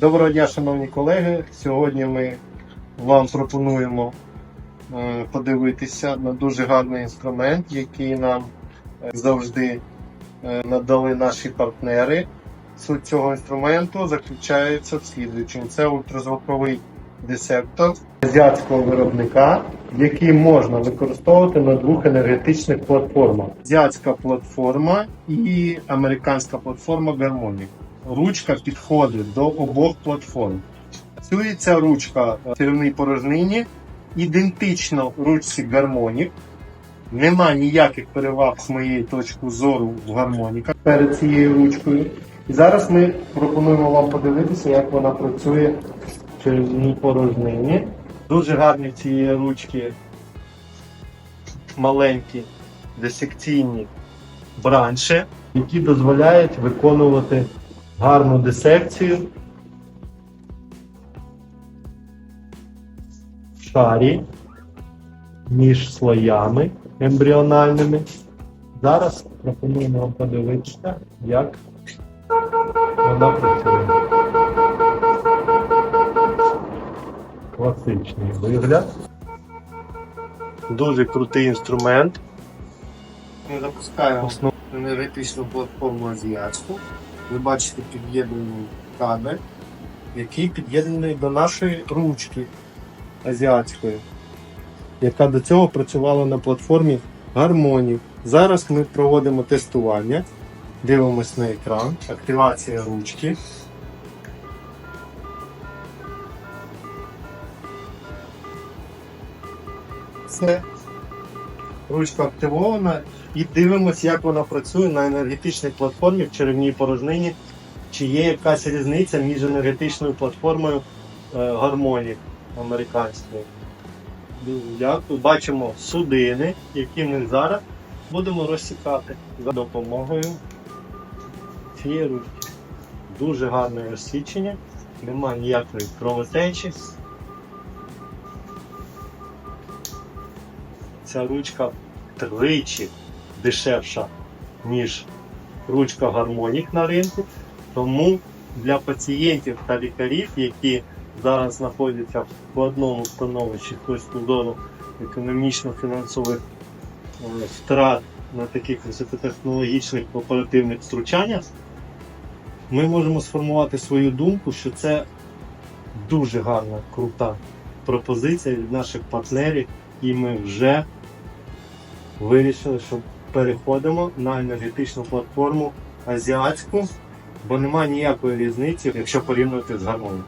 Доброго дня, шановні колеги. Сьогодні ми вам пропонуємо е, подивитися на дуже гарний інструмент, який нам е, завжди е, надали наші партнери. Суть цього інструменту заключається в слідуючому. Це ультразвуковий десектор азіатського виробника, який можна використовувати на двох енергетичних платформах: азіатська платформа і американська платформа Harmonic. Ручка підходить до обох платформ. Ця ручка в сірівній порожнині, ідентично ручці Harmonic. Нема ніяких переваг з моєї точки зору в гармоніка перед цією ручкою. І зараз ми пропонуємо вам подивитися, як вона працює в черевній порожнині. Дуже гарні цієї ручки маленькі дисекційні бранші, які дозволяють виконувати гарну дисекцію в шарі між слоями ембріональними. Зараз пропонуємо вам подивитися, як вона працює. Класичний вигляд. Дуже крутий інструмент. Ми запускаємо основну енергетичну платформу азіатську. Ви бачите під'єднаний кабель, який під'єднаний до нашої ручки азіатської, яка до цього працювала на платформі Harmony. Зараз ми проводимо тестування. Дивимось на екран, активація ручки. Все. Ручка активована і дивимося, як вона працює на енергетичній платформі в черевній порожнині. Чи є якась різниця між енергетичною платформою е, Harmonic американською. Дякую. Бачимо судини, які ми зараз будемо розсікати за допомогою цієї ручки. Дуже гарне розсічення, немає ніякої кровотечі. Ця ручка тричі дешевша, ніж ручка гармонік на ринку. Тому для пацієнтів та лікарів, які зараз знаходяться в складному становищі з точки економічно-фінансових е, втрат на таких високотехнологічних оперативних втручаннях, ми можемо сформувати свою думку, що це дуже гарна, крута пропозиція від наших партнерів, і ми вже вирішили, що переходимо на енергетичну платформу азіатську, бо немає ніякої різниці, якщо порівнювати з гармонією.